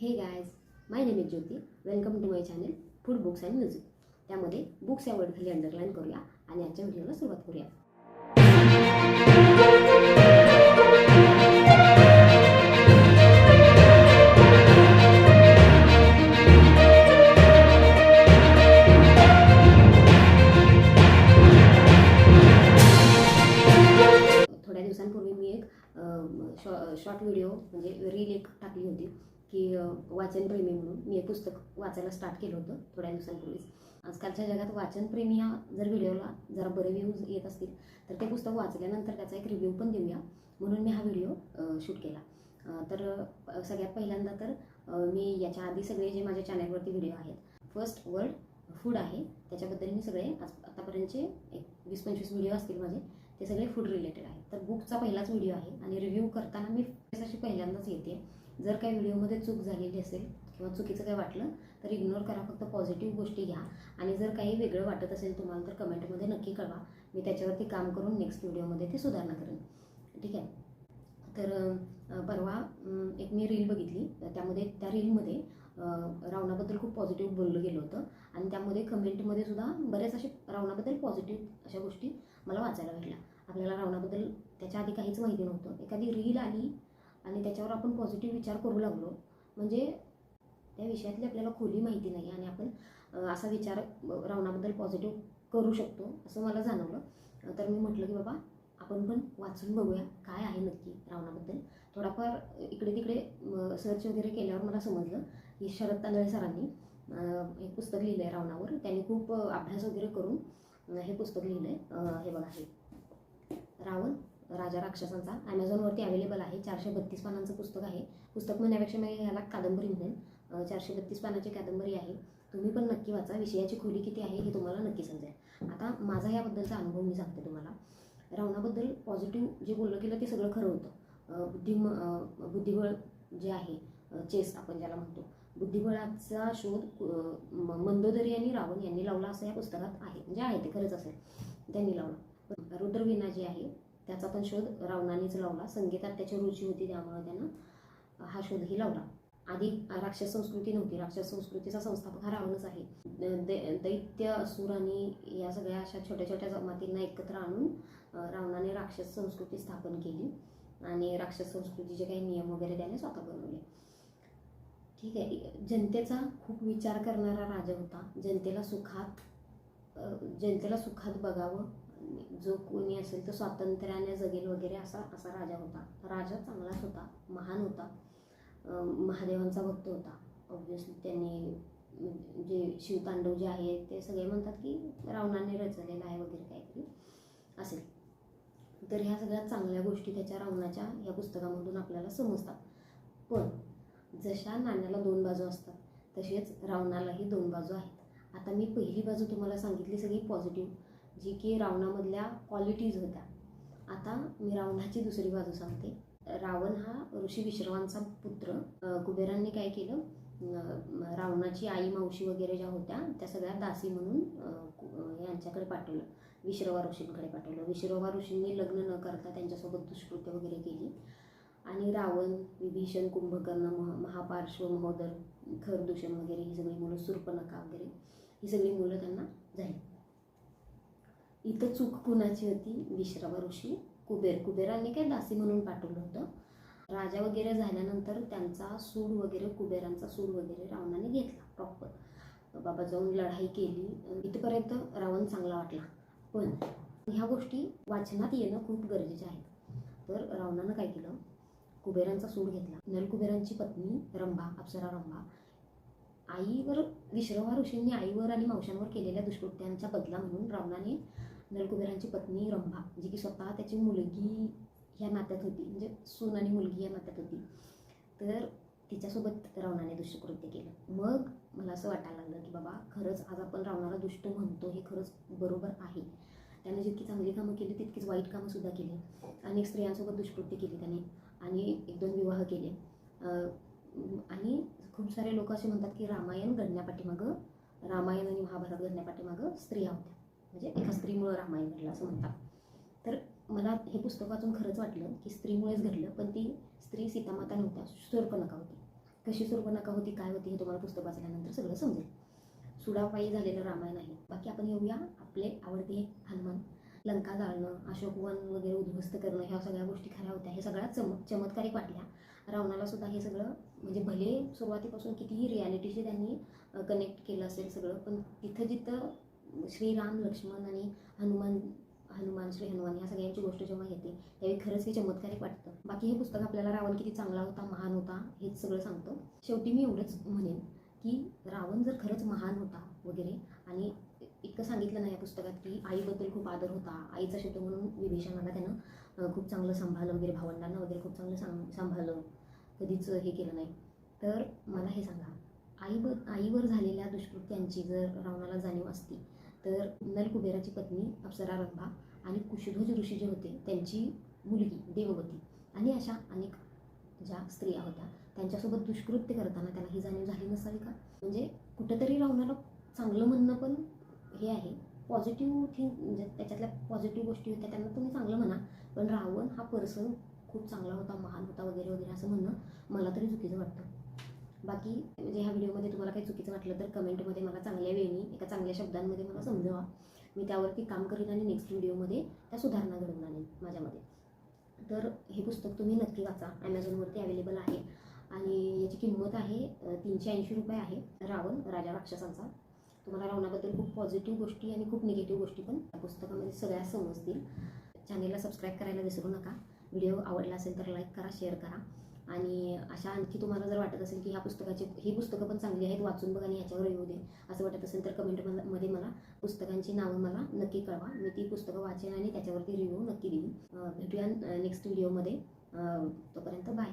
Hey guys my name is Jyoti welcome to my channel food books and music त्यामध्ये books या word खाली underline करूया आणि आजच्या व्हिडिओला सुरुवात करूया. थोड्या दिवसांपूर्वी मी एक शॉ शॉर्ट व्हिडिओ म्हणजे रील एक टाकली होती. की वाचनप्रेमी म्हणून. मी एक पुस्तक वाचायला स्टार्ट केलं होतं थोड्या दिवसांपूर्वीच. आजकालच्या जगात वाचनप्रेमी हा जर व्हिडिओला जरा बरे व्ह्यूज येत असतील तर ते पुस्तक वाचल्यानंतर त्याचा एक रिव्ह्यू पण देऊया. म्हणून मी हा व्हिडिओ शूट केला. तर सगळ्यात पहिल्यांदा तर मी याच्या आधी सगळे जे माझ्या चॅनलवरती व्हिडिओ आहेत फर्स्ट वर्ल्ड फूड आहे. त्याच्याबद्दल मी सगळे आज आतापर्यंतचे एक वीस पंचवीस व्हिडिओ असतील माझे ते सगळे फूड रिलेटेड आहेत. तर बुकचा पहिलाच व्हिडिओ आहे आणि रिव्ह्यू करताना मी अशी पहिल्यांदाच येते. जर काही व्हिडिओमध्ये चूक झालेली असेल किंवा चुकीचं काही वाटलं तर इग्नोर करा फक्त पॉझिटिव्ह गोष्टी घ्या. आणि जर काही वेगळं वाटत असेल तुम्हाला तर कमेंटमध्ये नक्की कळवा. मी त्याच्यावरती काम करून नेक्स्ट व्हिडिओमध्ये ते सुधारणा करेन. ठीक आहे? तर परवा एक मी रील बघितली. त्यामध्ये त्या रीलमध्ये रावणाबद्दल खूप पॉझिटिव्ह बोललं गेलं होतं. आणि त्यामध्ये कमेंटमध्ये सुद्धा बरेच असे रावणाबद्दल पॉझिटिव्ह अशा गोष्टी मला वाचायला भेटल्या. आपल्याला रावणाबद्दल त्याच्या आधी काहीच माहिती नव्हतं. एखादी रील आली आणि त्याच्यावर आपण पॉझिटिव्ह विचार करू लागलो. म्हणजे त्या विषयातली आपल्याला खोली माहिती नाही आणि आपण असा विचार रावणाबद्दल पॉझिटिव्ह करू शकतो असं मला जाणवलं. तर मी म्हटलं की बाबा आपण पण वाचून बघूया काय आहे नक्की रावणाबद्दल. थोडाफार इकडे तिकडे सर्च वगैरे केल्यावर मला समजलं की शरद तांदळे सरांनी हे पुस्तक लिहिलं आहे रावणावर. त्यांनी खूप अभ्यास वगैरे करून हे पुस्तक लिहिलं आहे हे बघा हे. रावण राजा राक्षसांचा. ॲमेझॉनवरती अवेलेबल आहे. चारशे बत्तीस पानांचं पुस्तक आहे. पुस्तक म्हणण्यापेक्षा मी ह्याला कादंबरी म्हणेन. चारशे बत्तीस पानाची कादंबरी आहे. तुम्ही पण नक्की वाचा. विषयाची खोली किती आहे हे तुम्हाला नक्की समजेल. आता माझा याबद्दलचा अनुभव मी सांगते तुम्हाला. रावणाबद्दल पॉझिटिव्ह जे बोललं गेलं ते सगळं खरं होतं. बुद्धिम बुद्धिबळ जे आहे चेस आपण ज्याला म्हणतो. बुद्धिबळाचा शोध म- मंदोदरी आणि रावण यांनी लावला असं या पुस्तकात आहे. म्हणजे आहे ते खरंच असेल. त्यांनी लावला. पण रुद्रवीणा जी आहे त्याचा पण शोध रावणानेच लावला. संगीतात त्याची रुची होती त्यामुळे त्यानं हा शोधही लावला. आधी राक्षस संस्कृती नव्हती. राक्षस संस्कृतीचा संस्थापक हा रावणच आहे. दै- दैत्य असुर आणि या सगळ्या अशा छोट्या छोट्या जमातींना एकत्र आणून रावणाने राक्षस संस्कृती स्थापन केली आणि राक्षस संस्कृतीचे काही नियम वगैरे त्याने स्वतः बनवले. ठीक आहे. जनतेचा खूप विचार करणारा राजा होता. जनतेला सुखात जनतेला सुखात बघावं जो कोणी असेल तो स्वातंत्र्याने जगेल वगैरे असा असा राजा होता. राजा चांगलाच होता महान होता. महादेवांचा भक्त होता. ऑब्व्हियसली त्यांनी जे शिवतांडव जे आहे ते सगळे म्हणतात की रावणाने रचलेलं आहे वगैरे काहीतरी असेल. तर ह्या सगळ्या चांगल्या गोष्टी त्याच्या रावणाच्या या पुस्तकामधून आपल्याला समजतात. पण जशा नाण्याला दोन बाजू असतात तसेच रावणालाही दोन बाजू आहेत. आता मी पहिली बाजू तुम्हाला सांगितली सगळी पॉझिटिव्ह. जी की रावणामधल्या क्वालिटीज होत्या. आता मी रावणाची दुसरी बाजू सांगते. रावण हा ऋषी विश्रवांचा पुत्र. कुबेरांनी काय केलं? रावणाची आई मावशी वगैरे ज्या होत्या त्या सगळ्या दासी म्हणून यांच्याकडे पाठवलं. विश्रवा ऋषींकडे पाठवलं. विश्रवा ऋषींनी लग्न न करता त्यांच्यासोबत दुष्कृत्य वगैरे केली. आणि रावण विभीषण कुंभकर्ण महा महापार्श्व महोदर खरदूषण वगैरे ही सगळी मुलं सूर्पनखा वगैरे ही सगळी मुलं त्यांना झाली. इथं चूक कुणाची होती? विश्रवा ऋषी कुबेर. कुबेरांनी काय दासी म्हणून पाठवलं होतं? राजा वगैरे झाल्यानंतर त्यांचा सूड वगैरे कुबेरांचा सूड वगैरे रावणाने घेतला प्रॉपर बाबा जाऊन लढाई केली. इथपर्यंत रावण चांगला वाटला. पण ह्या गोष्टी वाचनात येणं खूप गरजेचे आहे. तर रावणानं काय केलं? कुबेरांचा सूड घेतला. नलकुबेरांची पत्नी रंभा अप्सरा रंभा आईवर विश्रवा ऋषींनी आईवर आणि मावशांवर केलेल्या दुष्कृत्यांचा बदला म्हणून रावणाने नलकुबेरांची पत्नी रंभा जी की स्वतः त्याची मुलगी ह्या नात्यात होती म्हणजे सून आणि मुलगी या नात्यात होती. तर तिच्यासोबत रावणाने दुष्टकृत्य केलं. मग मला असं वाटायला लागलं की बाबा खरंच आज आपण रावणाला दुष्ट म्हणतो हे खरंच बरोबर आहे. त्याने जितकी चांगली कामं केली तितकीच वाईट कामंसुद्धा केली. अनेक स्त्रियांसोबत दुष्कृत्य केली त्याने. आणि एक दोन विवाह केले. आणि खूप सारे लोक असे म्हणतात की रामायण घडण्यापाठीमागं रामायण आणि महाभारत घडण्यापाठीमागं स्त्रिया होत्या. म्हणजे एका स्त्रीमुळं रामायण घडलं असं म्हणतात. तर मला हे पुस्तक वाचून खरंच वाटलं की स्त्रीमुळेच घडलं पण ती स्त्री सीतामाता नव्हत्या शूर्पणखा होती. कशी सुरुपनका होती काय होती हे तुम्हाला पुस्तक वाचल्यानंतर सगळं समजेल. सुडापायी झालेलं रामायण आहे. बाकी आपण येऊया आपले आवडते हनुमान लंका जाळणं अशोकवन वगैरे उद्ध्वस्त करणं ह्या सगळ्या गोष्टी खऱ्या होत्या. हे सगळ्या चम चमत्कारिक वाटल्या. रावणाला सुद्धा हे सगळं म्हणजे भले सुरुवातीपासून कितीही रियालिटीशी त्यांनी कनेक्ट केलं असेल सगळं पण तिथं जिथं श्रीराम लक्ष्मण आणि हनुमान हनुमान श्री हनुमान या सगळ्यांची गोष्ट जेव्हा येते त्यावेळी खरंच हे चमत्कारिक वाटतं. बाकी हे पुस्तक आपल्याला रावण किती चांगला होता महान होता हेच सगळं सांगतं. शेवटी मी एवढंच म्हणेन की रावण जर खरंच महान होता वगैरे आणि इतकं सांगितलं नाही या पुस्तकात की आईबद्दल खूप आदर होता आईचा शब्द म्हणून विभीषणाला त्यानं खूप चांगलं सांभाळलं वगैरे भावंडांना वगैरे खूप चांगलं सांग सांभाळलं. कधीच हे केलं नाही. तर मला हे सांगा आई आईवर झालेल्या दुष्कृत्यांची जर रावणाला जाणीव असती तर नल कुबेराची पत्नी अप्सरा रंभा आणि कुशध्वज ऋषी जे होते त्यांची मुलगी देववती आणि अशा अनेक ज्या स्त्रिया होत्या त्यांच्यासोबत दुष्कृत्य करताना त्याला ही जाणीव झाली नसावी का? म्हणजे कुठंतरी रावणाला चांगलं म्हणणं पण हे आहे. पॉझिटिव्ह थिंग म्हणजे त्याच्यातल्या पॉझिटिव्ह गोष्टी होत्या त्यांना तुम्ही चांगलं म्हणा पण रावण हा पर्सन खूप चांगला होता महान होता वगैरे वगैरे असं म्हणणं मला तरी चुकीचं वाटतं. बाकी म्हणजे ह्या व्हिडिओमध्ये तुम्हाला काही चुकीचं वाटलं तर कमेंटमध्ये मला चांगल्या वेळी एका चांगल्या शब्दांमध्ये मला समजवा. मी त्यावरती काम करीन आणि नेक्स्ट व्हिडिओमध्ये त्या सुधारणा घडवून आणेन माझ्यामध्ये. तर हे पुस्तक तुम्ही नक्की वाचा. ॲमेझॉनवरती अवेलेबल आहे. आणि याची किंमत आहे तीनशे ऐंशी रुपये आहे. रावण राजा राक्षसांचा. तुम्हाला रावणाबद्दल खूप पॉझिटिव्ह गोष्टी आणि खूप निगेटिव्ह गोष्टी पण त्या पुस्तकामध्ये सगळ्या समजतील. चॅनेलला सबस्क्राईब करायला विसरू नका. व्हिडिओ आवडला असेल तर लाईक करा शेअर करा. आणि अशा आणखी तुम्हाला जर वाटत असेल की ह्या पुस्तकाची ही पुस्तकं पण चांगली आहेत वाचून बघा आणि याच्यावर येऊ दे असं वाटत असेल तर कमेंटमध्ये मला पुस्तकांची नावं मला नक्की कळवा. मी ती पुस्तकं वाचेन आणि त्याच्यावरती रिव्ह्यू नक्की देईन. भेटूया नेक्स्ट व्हिडिओमध्ये तोपर्यंत बाय